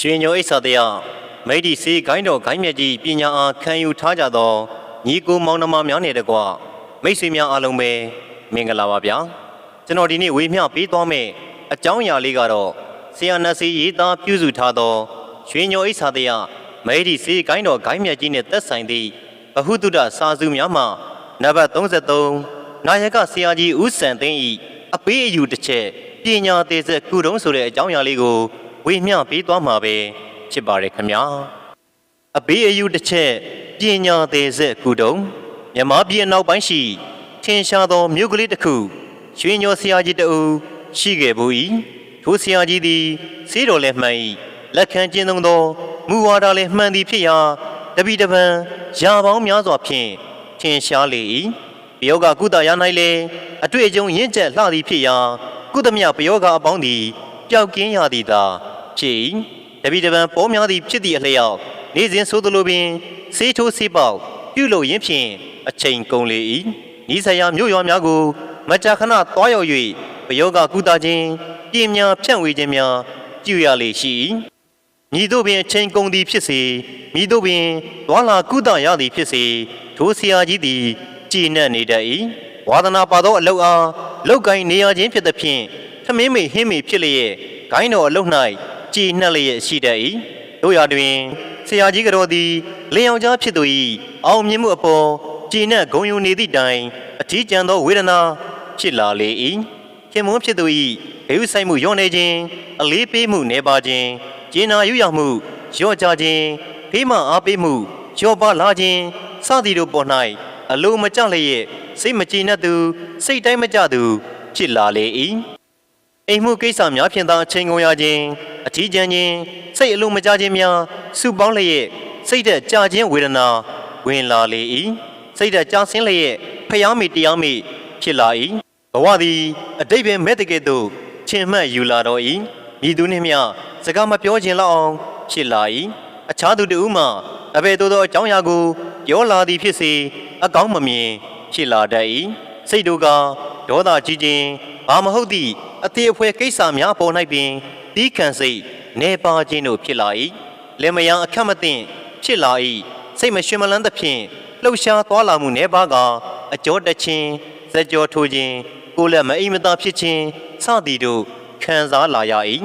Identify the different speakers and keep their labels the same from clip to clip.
Speaker 1: ရွှေညိုအိဆာတရားမိတ်ဒီစေဂိုင်းတော်ဂိုင်းမြတ်ကြီးပညာအားခံယူထားကြသောညီကိုမောင်နှမများနဲ့တကွမိတ်ဆွေများအားလုံးပဲမင်္ဂလာပါဗျာကျွန်တော်ဒီနေ့ဝေမျှပေးသွားမယ့်အကြောင်းအရာလေးကတော့ဆရာနတ်စီရေးသားပြုစုထားသောရွှေညိုအိဆာတရားမိတ်ဒီစေဂိုင်းတော်ဂိုင်းမြတ်ကြီးနဲ့သက်ဆိုင်သည့်ဘဟုတုတ္တစာစုများမှာနံပါတ်33နာယကဆရာကြီးဦးစံသိန်းဤအပေးအယူတစ်ချက်ပညာသေးစက်ကုတုံးဆိုတဲ့အကြောင်းအရာလေးကို ဝေမျှပေးသွားမှာပဲဖြစ်ပါတယ်ခင်ဗျာအဘေးအယူတစ်ချက်ပညာသေးစက်ကုတုံမြမပြည်အနောက်ပိုင်းရှိထင်ရှားသောမြို့ကလေးတစ်ခုရွှေညောဆရာကြီးတအူရှိခဲ့ဘူး၏ထိုဆရာကြီးသည်စေးတော်လည်းမှန်၏လက်ခံကျင်းသုံးသောမူဝါဒလည်းမှန်သည်ဖြစ်ရာတပိတပံရာပေါင်းများစွာဖြင့်ထင်ရှားလေ၏ပယောဂကုသရာ၌လည်းအတွေ့အကြုံရင့်ကျက်လှသည်ဖြစ်ရာကုသမြပယောဂအပေါင်းသည်ပျောက်ကင်းရသည်သာ ဖြစ်၏တပိတပံပေါ်များသည်ဖြစ်သည့်အလျောက်နေ့စဉ်ဆိုသလိုပင်စေးထိုးစေးပေါက်ပြုလုပ်ရင်းဖြင့်အချိန်ကုန်လေ၏ဤဆရာမြို့ရွာများကိုမကြာခဏသွားရောက်၍ပယောဂကုသခြင်းပြင်များဖြန့်ဝေခြင်းများပြုရလေရှိ၏မိတို့ပင်အချိန်ကုန်သည်ဖြစ်စေမိတို့ပင်သွာလာကုသရသည်ဖြစ်စေထိုဆရာကြီးသည်ကြည်နပ်နေတတ်၏ဝါသနာပါသောအလုတ်အားလောက်ကိုင်းနေရခြင်းဖြစ်သဖြင့်ထမင်းမေဟင်းမေဖြစ်လျက်ဂိုင်းတော်အလုတ်၌ ကြည်နှက်လျက်ရှိတတ်၏တို့ရာတွင်ဆရာကြီးကတော်သည်လင်ယောက်ျားဖြစ်သူ၏အောင်မြင်မှုအပေါ်ကြည်နှက်ဂုံယူနေသည့်တိုင်အထီးကျန်သောဝေဒနာဖြစ်လာလေ၏ခင်မွန်းဖြစ်သူ၏ဂယုဆိုင်မှုညော့နေခြင်းအလေးပေးမှုနေပါခြင်းကျင်နာယူရမှုရော့ကြခြင်းဖေးမအားပေးမှုရော့ပါလာခြင်းစသည်တို့ပေါ်၌အလိုမကျလျက်စိတ်မကြည်နပ်သူစိတ်တိုင်းမကြသူဖြစ်လာလေ၏ အိမ်မှုကိစ္စများဖြင့်သာအချိန်ကုန်ရခြင်းအထီးကျန်ခြင်းစိတ်အလိုမကျခြင်းများစုပေါင်းလျက်စိတ်သက်ကြာခြင်းဝေဒနာဝင်လာလေ၏စိတ်သက်ကြာဆင်းလျက်ဖျားမိတရားမိဖြစ်လာ၏ဘဝသည်အတိတ်ပင်မဲ့တကယ်သို့ချင်မှတ်ယူလာတော့၏ဤသူနှင့်မျှစကားမပြောခြင်းလောက်အောင်ဖြစ်လာ၏အခြားသူတဦးမှအဘယ်သို့သောအကြောင်းအရာကိုပြောလာသည်ဖြစ်စေအကောင်းမမြင်ဖြစ်လာတတ်၏စိတ်တို့ကဒေါသကြီးခြင်းဘာမဟုတ်သည့် အသေးအဖွဲကိစ္စများပေါ်၌ပင်တီးခံစိတ်နေပါခြင်းတို့ဖြစ်လာ၏လင်မယားအခက်မသိဖြစ်လာ၏စိတ်မရှင်မလန်းသဖြင့်လှုပ်ရှားသွားလာမှုနေပါကအကျော်တချင်းစကြောထိုးခြင်းကိုယ်လက်မအိမ်မသာဖြစ်ခြင်းစသည်တို့ခံစားလာရ၏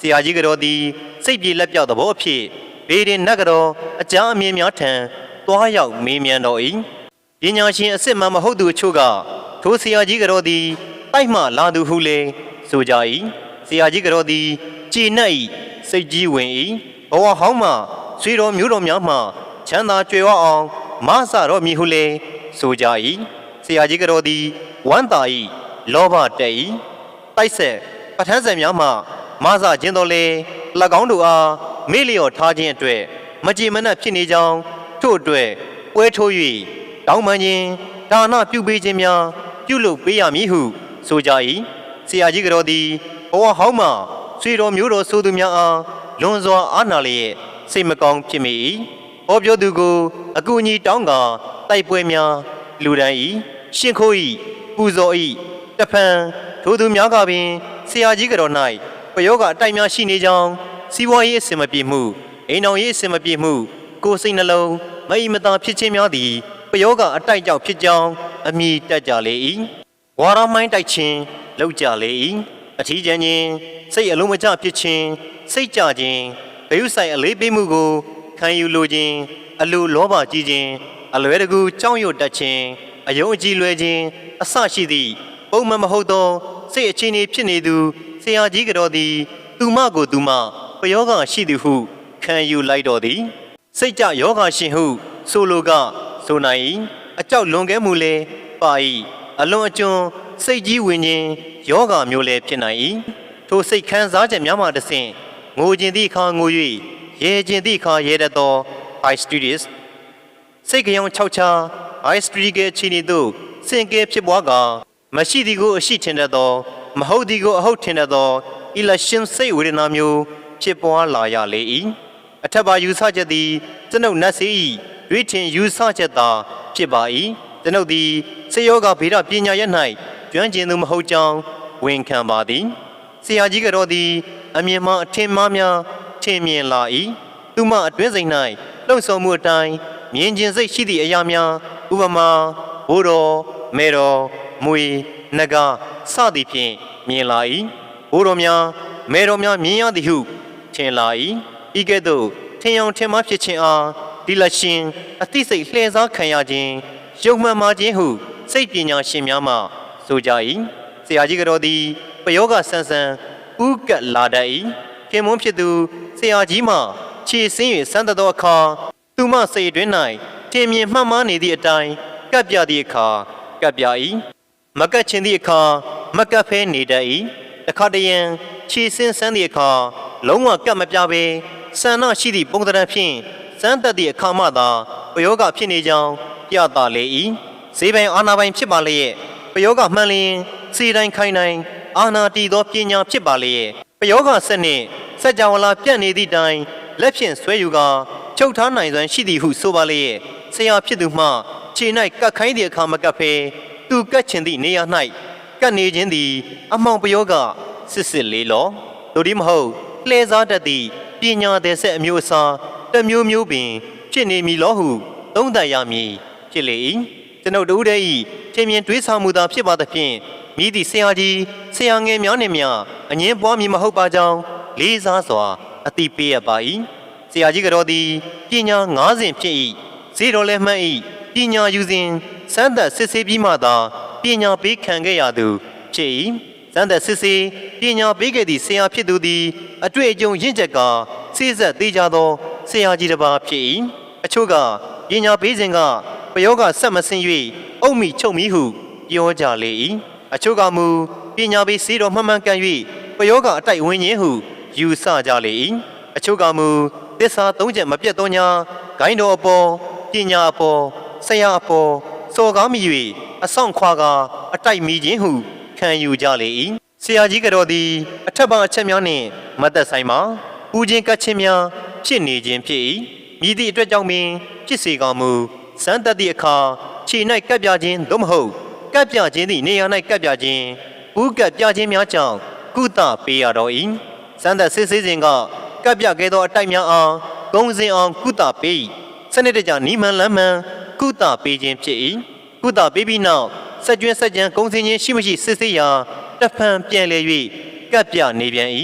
Speaker 1: ဆရာကြီးကတော်သည် စိတ်ပြေလက်ပြောက်သဘောအဖြစ်ဘေးရင်နတ်ကတော်အကြအမြင်များထံသွားရောက်မေးမြန်းတော်၏ပညာရှင်အစ်စ်မှမဟုတ်သူအချို့ကထိုဆရာကြီးကတော်သည်တိုက်မှလာသူဟုလေ ဆိုကြ၏ဆရာကြီးကတော်သည်ကြည်နပ်၏စိတ်ကြီးဝင်၏ဘဝဟောင်းမှဆွေတော်မျိုးတော်များမှချမ်းသာကြွယ်ဝအောင်မဆတော်မည်ဟုလေဆိုကြ၏ဆရာကြီးကတော်သည်ဝမ်းသာ၏လောဘတက်၏တိုက်ဆက်ပဋ္ဌာန်းဆံများမှမဆခြင်းတော်လေ၎င်းတို့အားမေ့လျော့ထားခြင်းအတွက်မကြည်မနှက်ဖြစ်နေကြောင်းထို့အတွက်ပွဲထိုး၍တောင်းပန်ခြင်းဒါနပြုပေးခြင်းများပြုလုပ်ပေးရမည်ဟုဆိုကြ၏ ဆရာကြီးကတော်သည်ဘဝဟောင်းမှဆွေတော်မျိုးတော်ဆိုသူများအားလွန်စွာအားနာလျက်စိတ်မကောင်းဖြစ်မိ၏ဟောပြောသူကိုအကူအညီတောင်းကာတိုက်ပွဲများလူဒန်း၏ရှင်ခိုး၏ပူဇော်၏တဖန်ထိုသူများကပင်ဆရာကြီးကတော်၌ပယောဂအတိုက်များရှိနေကြောင်းစီးပွားရေးအဆင်မပြေမှုအိမ်တော်ရေးအဆင်မပြေမှု ကိုယ်စိတ်နှလုံးမအီမသာဖြစ်ခြင်းများသည်ပယောဂအတိုက်ကြောင့်ဖြစ်ကြောင်းအမိတက်ကြလေ၏ဝါရမိုင်းတိုက်ခြင်းလောက်ကြလေ၏အထီးကျန်ခြင်းစိတ်အလုံးမကျဖြစ်ခြင်းစိတ်ကြခြင်းဘယုဆိုင်အလေးပေးမှုကိုခံယူလိုခြင်းအလိုလောဘကြီးခြင်းအလွဲတကူကြောင်းရွတ်တတ်ခြင်းအယုံအကြည်လွယ်ခြင်းအဆရှိသည့်ပုံမှန်မဟုတ်သောစိတ်အခြေအနေဖြစ်နေသူဆရာကြီးကတော်သည်သူမကိုသူမပယောဂရှိသည်ဟုခံယူလိုက်တော်သည်စိတ်ကြယောဂရှင်ဟုဆိုလိုကဆိုနိုင်၏အကြောက်လွန်ကဲမှုလဲပါ၏အလွန်အကျွံစိတ်ကြီးဝင်ခြင်းယောဂမျိုးလည်းဖြစ်နိုင်၏ထိုစိတ်ခံစားချက်များမှတဆင့်ငိုခြင်းသည့်အခါငို၍ရဲခြင်းသည့်အခါရဲတတ်သော high studies စိတ်ကြောင်ခြောက်ချာ high study ကချီနေသို့စင်ကဲဖြစ်ပွားကာမရှိသည်ကိုအရှိထင်တတ်သော မဟုတ်သည်ကိုအဟုတ်ထင်တတ်သော election စိတ်ဝေဒနာမျိုးဖြစ်ပွားလာရလေ၏အထက်ပါယူဆချက်သည်ကျွန်ုပ်နတ်စေ၏ရွေးထင်ယူဆချက်သာဖြစ်ပါ၏ကျွန်ုပ်သည်စေယောဂဗေဒပညာရပ်၌ ကျွမ်းကျင်သူမဟုတ်ကြောင်းဝန်ခံပါသည်ဆရာကြီးကတော်သည်အမြင်မှအထင်မှားများထင်မြင်လာ၏သူမအတွင်းစိတ်၌လှုပ်ဆောင်မှုအတိုင်းမြင်ကျင်စိတ်ရှိသည့်အရာများဥပမာဘိုးတော်မေတော်မွေနဂါစသည်ဖြင့်မြင်လာ၏ဘိုးတော်များမေတော်များမြင်ရသည်ဟုထင်လာ၏ဤကဲ့သို့ထင်အောင်ထင်မှားဖြစ်ခြင်းအားဒီလရှင်အသိစိတ်လှည့်စားခံရခြင်းယုံမှန်မှားခြင်းဟုစိတ်ပညာရှင်များမှ ဆိုကြ၏ဆရာကြီးကတော်သည်ပယောဂဆန်းဆန်းဥကတ်လာတတ်၏ခင်မွန်းဖြစ်သူဆရာကြီးမှခြေဆင်း၍စမ်းသသောအခါသူမစိတ်အတွင်း၌ထင်မြင်မှတ်မှားနေသည့်အတိုင်းကပ်ပြသည့်အခါကပ်ပြ၏မကတ်ချင်သည့်အခါမကတ်ဖဲနေတတ်၏တခါတရံခြေဆင်းဆန်းသည့်အခါလုံးဝကပ်မပြဘဲဆန္ဒရှိသည့်ပုံသဏ္ဍာန်ဖြင့်စမ်းသက်သည့်အခါမှသာပယောဂဖြစ်နေကြောင်းပြသလေ၏ဈေးပိုင်အာနာပိုင်ဖြစ်ပါလျက် ပယောဂမှန်လျင်စီတိုင်းခိုင်နိုင်အာနာတီသောပညာဖြစ်ပါလျက်ပယောဂဆက်နှင့်စัจ java လာပြန့်နေသည့်တိုင်လက်ဖြင့်ဆွဲယူကာချုပ်ထားနိုင်စွမ်းရှိသည်ဟုဆိုပါလျက်ဆရာဖြစ်သူမှခြေ၌ကတ်ခိုင်းသည့်အခါမကတ်ဖဲသူကတ်ချင်သည့်နေရာ၌ကတ်နေခြင်းသည် အမှောင်ပယောဂစစ်စစ်လေးလောတို့ဒီမဟုတ်လှည့်စားတတ်သည့်ပညာသည်ဆက်အမျိုးအစားတစ်မျိုးမျိုးပင် ဖြစ်နေမည်လောဟုသုံးသပ်ရမည်ဖြစ်လေ၏ ကျွန်ုပ်တို့တည်းဤထင်မြင်တွေးဆမှုသာဖြစ်ပါသဖြင့်မိသည့်ဆရာကြီးဆရာငယ်များနှင့်များအငင်းပွားမည်မဟုတ်ပါကြောင်းလေးစားစွာအတိပေးရပါ၏ဆရာကြီးကတော်သည်ပညာ၅စဉ်ဖြစ်၏ဈေးတော်လည်းမှတ်၏ပညာယူစဉ်စမ်းသပ်စစ်ဆေးပြီးမှသာပညာပေးခံခဲ့ရသူဖြစ်၏စမ်းသပ်စစ်ဆေးပညာပေးခဲ့သည့်ဆရာဖြစ်သူသည်အတွေ့အကြုံရင့်ချက်ကစိစက်သေးကြသောဆရာကြီးတစ်ပါးဖြစ်၏အချို့ကပညာပေးစဉ်က ပယောဂဆက်မစင်၍အုံမိချုပ်မိဟုပြောကြလေ၏အချို့ကမူပညာပေးစီတော်မှန်မှန်ကန်၍ပယောဂအတိုက်ဝင်းခြင်းဟုယူဆကြလေ၏အချို့ကမူသစ္စာသုံးချက်မပြတ်သောညာဂိုင်းတော်အပေါ်ပညာအပေါ်ဆရာအပေါ်စော်ကားမိ၍အဆောင်ခွာကအတိုက်မိခြင်းဟုခံယူကြလေ၏ဆရာကြီးကတော်သည်အထက်ပါအချက်များနှင့်မသက်ဆိုင်ပါပူခြင်းကတ်ခြင်းများဖြစ်နေခြင်းဖြစ်၏မြည်သည့်အတွက်ကြောင့်ပင်ဖြစ်စေကောင်းမူ စမ်းသက်သည့်အခါခြေ၌ကပ်ပြခြင်းသို့မဟုတ်ကပ်ပြခြင်းသည့်နေရာ၌ကပ်ပြခြင်းဘူးကပ်ပြခြင်းများကြောင့်ကုသပေးရတော်၏စမ်းသက်စစ်ဆေးစဉ်ကကပ်ပြခဲ့သောအတိုက်များအောင်ဂုံစင်အောင်ကုသပေး၏စနစ်တကျနီးမှန်လမ်းမှန်ကုသပေးခြင်းဖြစ်၏ကုသပေးပြီးနောက်စက်ကျွန်းစက်ကြံဂုံစင်ခြင်းရှိမရှိစစ်ဆေးရာတဖန်ပြန်လဲ၍ကပ်ပြနေပြန်၏